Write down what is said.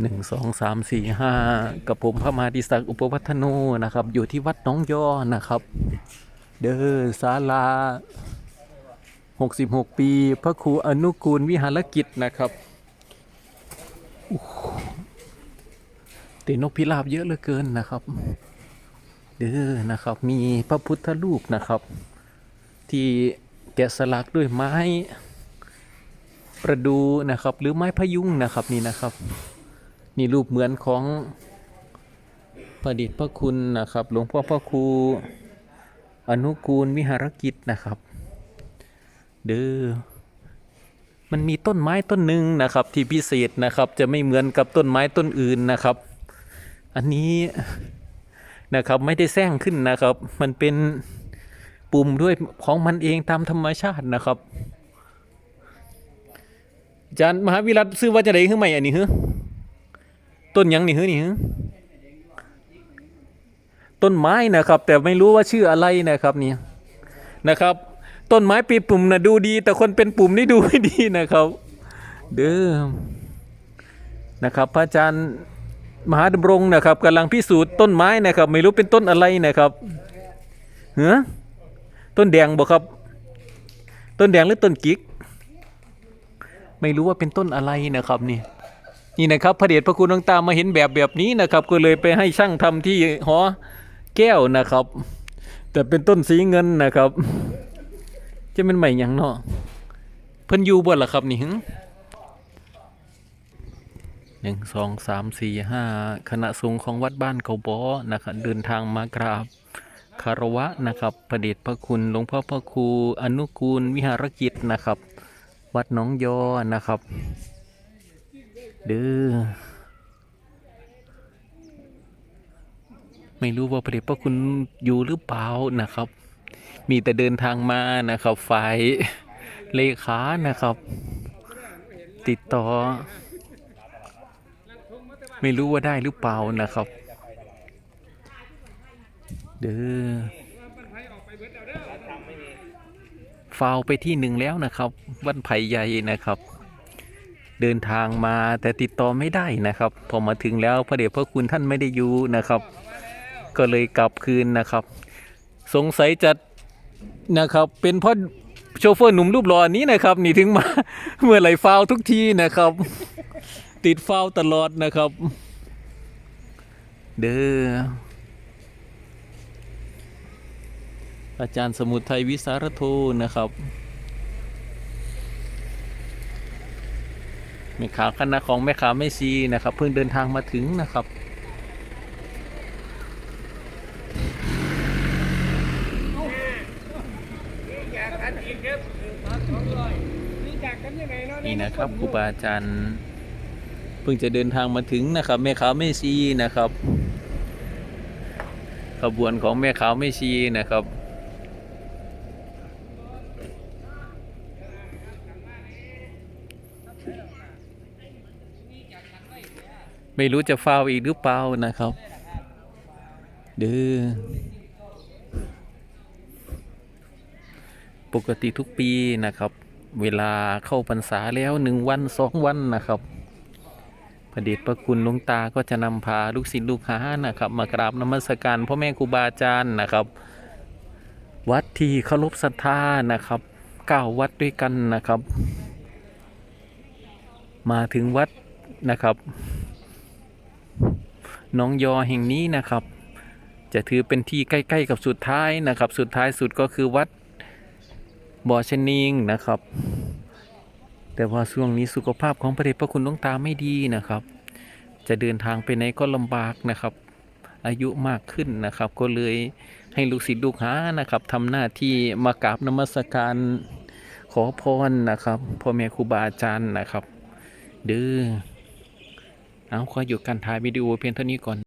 หนึ่งสองสามสี่ห้ากับผมพระมหาดิศักดิ์อุปวัฒโนนะครับ อยู่ที่วัดน้องย่อนะครับ เด้อศาลาหกสิบหกปี พระครูอนุกูลวิหารกิจนะครับโอ้โหตีนกพิราบเยอะเหลือเกินนะครับ เด้อนะครับ มีพระพุทธรูปนะครับ ที่แกะสลักด้วยไม้ ประดูนะครับ หรือไม้พยุงนะครับนี่นะครับ นี่รูปเหมือนของประดิษฐ์พระคุณนะครับ หลวงพ่อพระครูอนุกูลวิหารกิจนะครับ เด้อมันมีต้นไม้ต้นหนึ่งนะครับ ที่พิเศษนะครับจะไม่เหมือนกับต้นไม้ต้นอื่นนะครับ อันนี้นะครับไม่ได้แซงขึ้นนะครับ มันเป็นปุ่มด้วยของมันเองตามธรรมชาตินะครับ จารย์มหาวิรัตซื้อว่าจะได้ขึ้นใหม่อันนี้ฮึต้นยังนี่ฮึนี่ฮึต้นไม้นะครับ แต่ไม่รู้ว่าชื่ออะไรนะครับเนี่ยนะครับ ต้นไม้ปีปุ่มนะดูดี แต่คนเป็นปุ่มนี่ดูไม่ดีนะครับ เด้อนะครับ พระอาจารย์มหาดำรงนะครับกำลังพิสูจน์ต้นไม้นะครับ ไม่รู้เป็นต้นอะไรนะครับเฮ้อต้นแดงบ่ครับ ต้นแดงหรือต้นกิก ไม่รู้ว่าเป็นต้นอะไรนะครับนี่นี่นะครับพระเดชพระคุณหลวงตามาเห็นแบบแบบนี้นะครับ ก็เลยไปให้ช่างทำที่หอแก้วนะครับ แต่เป็นต้นสีเงินนะครับ จะเป็นใหม่หยังเนาะเพิ่นอยู่บ่ล่ะครับนี่หึหนึ่งสองสามสี่ห้าคณะสงฆ์ของวัดบ้านเขาบอนะครับเดินทางมากราบคารวะนะครับพระเดชพระคุณหลวงพ่อพระครูอนุกูลวิหารกิจนะครับ วัดหนองยอนะครับเด้อไม่รู้ว่าพระเดชพระคุณอยู่หรือเปล่านะครับ มีแต่เดินทางมานะครับ ฝ่ายเลขานะครับ ติดต่อ ไม่รู้ว่าได้หรือเปล่านะครับ เด้อ ฟาวไปที่หนึ่งแล้วนะครับวัดไผ่ใหญ่นะครับ เดินทางมาแต่ติดต่อไม่ได้นะครับ พอมาถึงแล้วพระเดชพระคุณท่านไม่ได้อยู่นะครับ ก็เลยกลับคืนนะครับ สงสัยจะนะครับ เป็นเพราะโชเฟอร์หนุ่มรูปหล่อนี้นะครับ นี่ถึงมาเมื่อไหร่ฟาวทุกทีนะครับ ติดฟาวตลอดนะครับ เด้อ อาจารย์สมุทัยวิสารโทนะครับแม่ขาคณะของแม่ขาแม่ชีนะครับ เพิ่งเดินทางมาถึงนะครับ นี่นะครับครูบาอาจารย์เพิ่งจะเดินทางมาถึงนะครับแม่ขาแม่ชีนะครับ ขบวนของแม่ขาวแม่ชีนะครับ ไม่รู้จะฟาวอีกหรือเปล่านะครับเด้อปกติทุกปีนะครับ เวลาเข้าพรรษาแล้วหนึ่งวันสองวันนะครับพระเดชพระคุณหลวงตาก็จะนำพาลูกศิษย์ลูกหานะครับ มากราบนมัสการพ่อแม่ครูบาอาจารย์นะครับ วัดที่เคารพศรัทธานะครับเก้าวัดด้วยกันนะครับ มาถึงวัดนะครับ น้องยอแห่งนี้นะครับ จะถือเป็นที่ใกล้ ๆ กับสุดท้ายนะครับ สุดท้ายสุดก็คือวัดบ่อชนิงนะครับ แต่ว่าช่วงนี้สุขภาพของพระเดชพระคุณหลวงตาไม่ดีนะครับ จะเดินทางไปไหนก็ลำบากนะครับ อายุมากขึ้นนะครับ ก็เลยให้ลูกศิษย์ลูกหานะครับทำหน้าที่มากราบนมัสการขอพรนะครับพ่อแม่ครูบาอาจารย์นะครับเด้อ เอาขอหยุดการถ่ายวิดีโอเพียงเท่านี้ก่อน